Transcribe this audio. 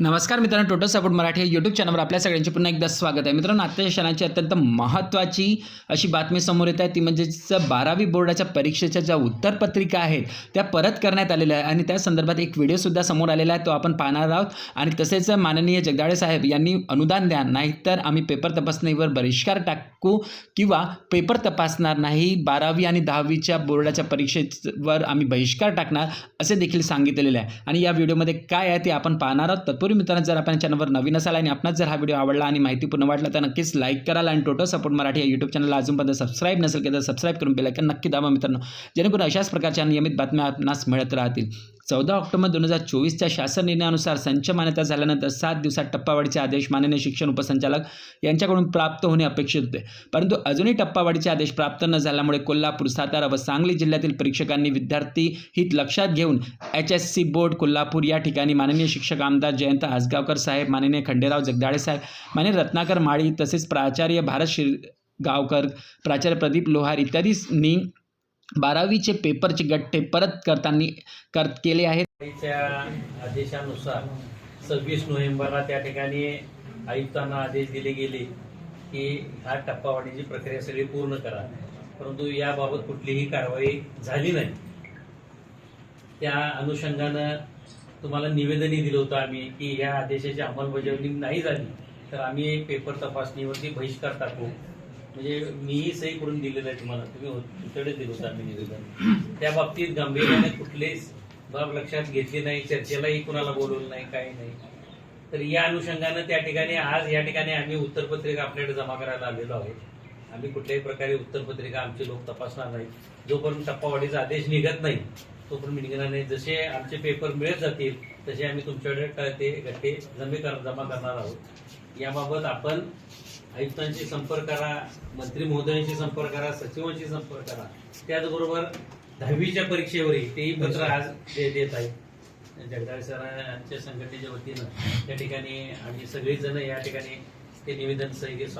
नमस्कार मित्रांनो total support Marathi YouTube चॅनलवर आपल्या सगळ्यांचे पुन्हा एकदा स्वागत आहे. मित्रांनो आजच्या क्षणाची अत्यंत महत्त्वाची अशी बातमी समोर येत आहे. ती म्हणजेच बारावी बोर्डाच्या परीक्षेच्या ज्या उत्तरपत्रिका आहेत त्या परत करण्यात आलेल्या आहे आणि त्या संदर्भात एक व्हिडिओसुद्धा समोर आलेला आहे. तो आपण पाहणार आहोत. आणि तसेच माननीय जगदाळे साहेब यांनी अनुदान द्या. नाहीतर आम्ही पेपर तपासणीवर बहिष्कार टाकू किंवा पेपर तपासणार नाही. बारावी आणि दहावीच्या बोर्डाच्या परीक्षेवर आम्ही बहिष्कार टाकणार असे देखील सांगितलेले आहे. आणि या व्हिडिओमध्ये काय आहे ते आपण पाहणार आहोत. तत्पूर्वी मित्रांनो जर आपण चॅनलवर नवीन असाल आणि आपणास जर हा व्हिडिओ आवडला आणि माहितीपूर्ण वाटला तर नक्कीच लाईक कराल आणि टोटल सपोर्ट मराठी या यूट्यूब चॅनलला अजूनपर्यंत सबस्क्राईब नसेल केलं तर सबस्क्राईब करून बेलायकन नक्की दाबा मित्रांनो जेणेकरून अशाच प्रकारच्या नियमित बातम्या आपणास मिळत राहतील. चौदा ऑक्टोबर दोन हजार चोवीसच्या शासन निर्णयानुसार संच मान्यता झाल्यानंतर सात दिवसात टप्पावाढीचे आदेश माननीय शिक्षण उपसंचालक यांच्याकडून प्राप्त होणे अपेक्षित होते. परंतु अजूनही टप्पावाढीचे आदेश प्राप्त न झाल्यामुळे कोल्हापूर सातारा व सांगली जिल्ह्यातील परीक्षकांनी विद्यार्थी हित लक्षात घेऊन H S C board Kolhapur या ठिकाणी माननीय शिक्षक आमदार जयंत आसगावकर साहेब माननीय खंडेराव जगदाळे साहेब माननीय रत्नाकर माळी तसेच प्राचार्य भारत शिर गावकर प्राचार्य प्रदीप लोहार इत्यादींनी बारावीचे पेपरचे गठ्ठे परत करताना कर केले आहेत. आदेशानुसार सव्वीस नोव्हेंबरला त्या ठिकाणी आयुक्तांना आदेश दिले गेले की ह्या टप्पावाढीची प्रक्रिया सगळी पूर्ण करा. परंतु याबाबत कुठलीही कारवाई झाली नाही. त्या अनुषंगानं तुम्हाला निवेदनही दिलं होतं आम्ही की ह्या आदेशाची अंमलबजावणी नाही झाली तर आम्ही पेपर तपासणीवरती बहिष्कार टाकू. म्हणजे मीही सही करून दिलेलं आहे तुम्हाला. तुम्ही हो- तुमच्याकडे दिलं होतं आम्ही निवेदन. त्या बाबतीत गांभीर्याने कुठलेच बाब लक्षात घेतली नाही चर्चेलाही कुणाला बोलवलं नाही काही नाही. तर या अनुषंगानं त्या ठिकाणी आज या ठिकाणी आम्ही उत्तरपत्रिका आपल्याकडे जमा करायला आलेलो आहोत आम्ही कुठल्याही प्रकारे उत्तरपत्रिका आमचे लोक तपासणार नाही जोपर्यंत टप्पावाढीचा आदेश निघत नाही तोपर्यंत मी निघणार नाही. जसे आमचे पेपर मिळत जातील तसे आम्ही तुमच्याकडे ते गट्टे जमे कर जमा करणार आहोत. याबाबत आपण आयुक्तांशी संपर्क करा मंत्री महोदयांशी संपर्क करा सचिवांशी संपर्क करा. त्याचबरोबर दहावीच्या परीक्षेवरही तेही पत्र आज दे- देत आहेत. जगदाळे सरांच्या संघटनेच्या वतीनं त्या ठिकाणी आम्ही सगळेजण या ठिकाणी ते निवेदन सही